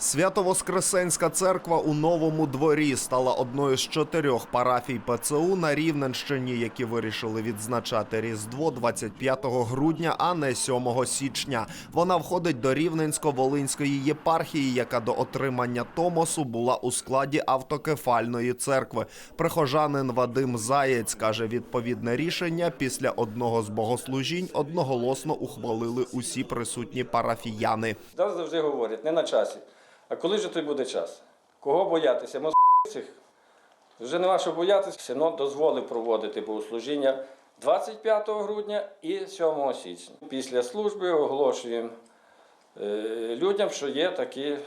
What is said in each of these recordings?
Свято-Воскресенська церква у новому дворі стала одною з чотирьох парафій ПЦУ на Рівненщині, які вирішили відзначати Різдво 25 грудня, а не 7 січня. Вона входить до Рівненсько-Волинської єпархії, яка до отримання Томосу була у складі автокефальної церкви. Прихожанин Вадим Заєць каже, відповідне рішення після одного з богослужінь одноголосно ухвалили усі присутні парафіяни. Да, завжди говорять, не на часі. А коли ж той буде час? Кого боятися? Мосцих? Вже нема що боятися. Синод дозволив проводити богослужіння 25 грудня і 7 січня. Після служби оголошуємо е, людям, що є, такі,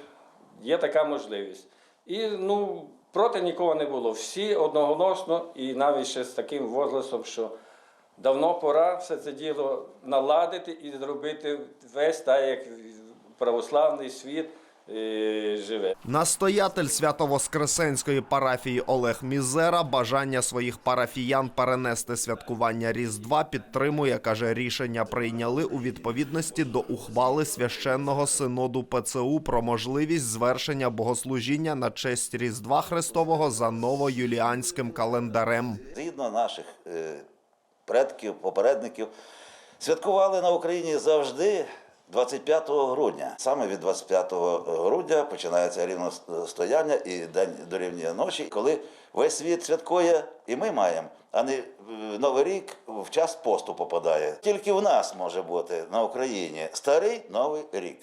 є така можливість. І ну, проти нікого не було. Всі одноголосно і навіть ще з таким возгласом, що давно пора все це діло наладити і зробити весь так, як православний світ живе. Настоятель Свято-Воскресенської парафії Олег Мізера бажання своїх парафіян перенести святкування Різдва підтримує. каже, рішення прийняли у відповідності до ухвали священного синоду ПЦУ про можливість звершення богослужіння на честь Різдва Христового за новоюліанським календарем. згідно наших е, предків, попередників, святкували на Україні завжди 25 грудня. Саме від 25 грудня починається рівностояння і день дорівнює ночі, коли весь світ святкує, і ми маємо, а не е, Новий рік в час посту попадає. Тільки в нас може бути на Україні старий новий рік.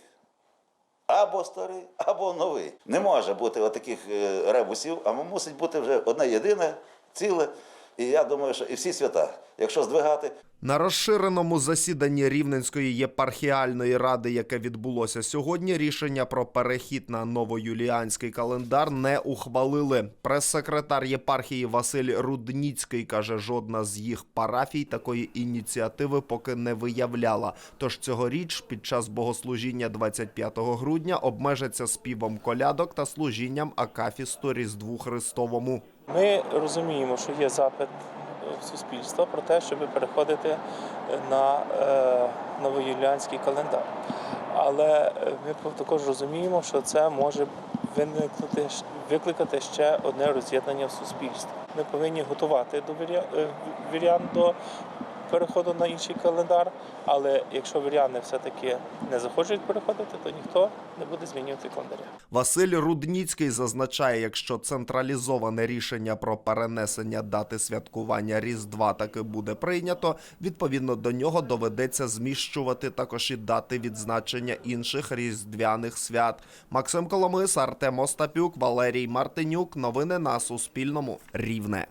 Або старий, або новий. Не може бути отаких е, ребусів, а мусить бути вже одне єдине, ціле. І я думаю, що і всі свята, якщо здвигати, На розширеному засіданні Рівненської єпархіальної ради, яке відбулося сьогодні, рішення про перехід на новоюліанський календар не ухвалили. Прес-секретар єпархії Василь Рудніцький каже, жодна з їх парафій такої ініціативи поки не виявляла. Тож цьогоріч під час богослужіння 25 грудня обмежаться співом колядок та служінням Акафісту Різдву Христовому. Ми розуміємо, що є запит в суспільство про те, щоб переходити е, на е, новоюліанський календар. Але е, ми також розуміємо, що це може виникнути викликати ще одне роз'єднання в суспільстві. Ми повинні готувати до віря- вірян до переходу на інший календар. Але якщо віряни все-таки не захочуть переходити, то ніхто не буде змінювати календаря. Василь Рудніцький зазначає, якщо централізоване рішення про перенесення дати святкування Різдва таки буде прийнято, відповідно до нього доведеться зміщувати також і дати відзначення інших різдвяних свят. Максим Коломис, Артем Остапюк, Валерій Мартинюк. Новини на Суспільному. Рівне.